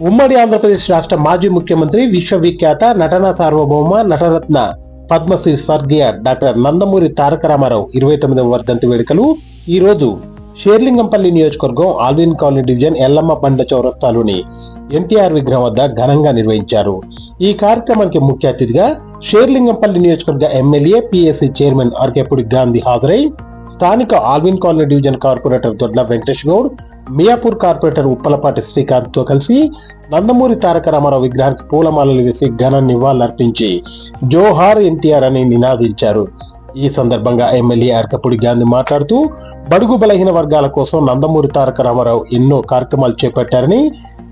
ఉమ్మడి ఆంధ్రప్రదేశ్ రాష్ట్ర మాజీ ముఖ్యమంత్రి విశ్వవిఖ్యాత నటన సార్వభౌమ నటరత్న పద్మశ్రీ స్వర్గీయ డాక్టర్ నందమూరి తారక రామారావు ఇరవై తొమ్మిదవ వర్ధంతి వేడుకలు. ఈ రోజు షేర్లింగంపల్లి నియోజకవర్గం ఆల్విన్ కాలనీ డివిజన్ ఎల్లమ్మ బండ్ల చౌరస్తాలోని ఎన్టీఆర్ విగ్రహం వద్ద ఘనంగా నిర్వహించారు. ఈ కార్యక్రమానికి ముఖ్య అతిథిగా షేర్లింగంపల్లి నియోజకవర్గ MLA PSC chairman Arekapudi Gandhi హాజరై స్థానిక Allwyn colony division corporator Dodla Venkatesh Goud Miyapur corporator Uppalapati శ్రీకాంత్తో కలిసి నందమూరి తారక రామారావు విగ్రహానికి పూలమాలలు వేసి ఘన నివాళులర్పించి జోహార్ ఎన్టీఆర్ అని నినాదించారు. ఈ సందర్భంగా ఎమ్మెల్యే అర్కపుడి గాంధీ మాట్లాడుతూ బడుగు బలహీన వర్గాల కోసం నందమూరి తారక రామారావు ఎన్నో కార్యక్రమాలు చేపట్టారని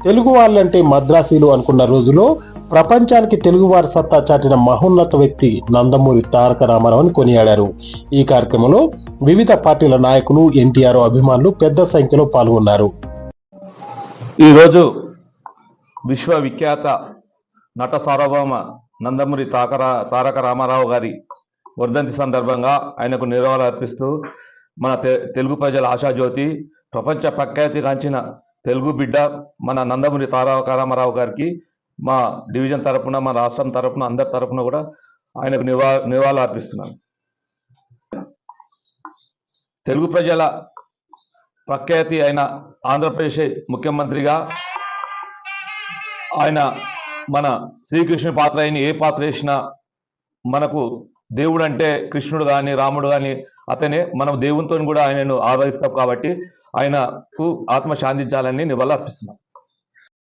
తెలుగు వాళ్ళంటే మద్రాసీలు అనుకున్న రోజులో ప్రపంచానికి తెలుగువారి సత్తా చాటిన మహోన్నత వ్యక్తి నందమూరి తారక రామారావు అని కొనియాడారు. ఈ కార్యక్రమంలో వివిధ పార్టీల నాయకులు ఎన్టీఆర్ అభిమానులు పెద్ద సంఖ్యలో పాల్గొన్నారు. ఈరోజు విశ్వవిఖ్యాత నట సార్వభౌమ నందమూరి తాకర తారక రామారావు గారి వర్ధంతి సందర్భంగా ఆయనకు నివాళులు అర్పిస్తూ మన తె- తెలుగు ప్రజల ఆశాజ్యోతి ప్రపంచ ప్రఖ్యాతిగాంచిన తెలుగు బిడ్డ మన నందమూరి తారకరామారావు గారికి మా డివిజన్ తరపున మా రాష్ట్రం తరపున అందరి తరపున కూడా ఆయనకు నివా నివాళులు అర్పిస్తున్నాను తెలుగు ప్రజల ప్రఖ్యాతి అయిన ఆంధ్రప్రదేశ్ ముఖ్యమంత్రిగా ఆయన మన శ్రీకృష్ణ పాత్ర అయిన ఏ పాత్ర వేసినా మనకు దేవుడు అంటే కృష్ణుడు కానీ రాముడు కానీ అతనే మనం దేవునితో కూడా ఆయనను ఆరాధిస్తాం కాబట్టి ఆయనకు ఆత్మ శాంతించాలని నివాళులు అర్పిస్తున్నాం.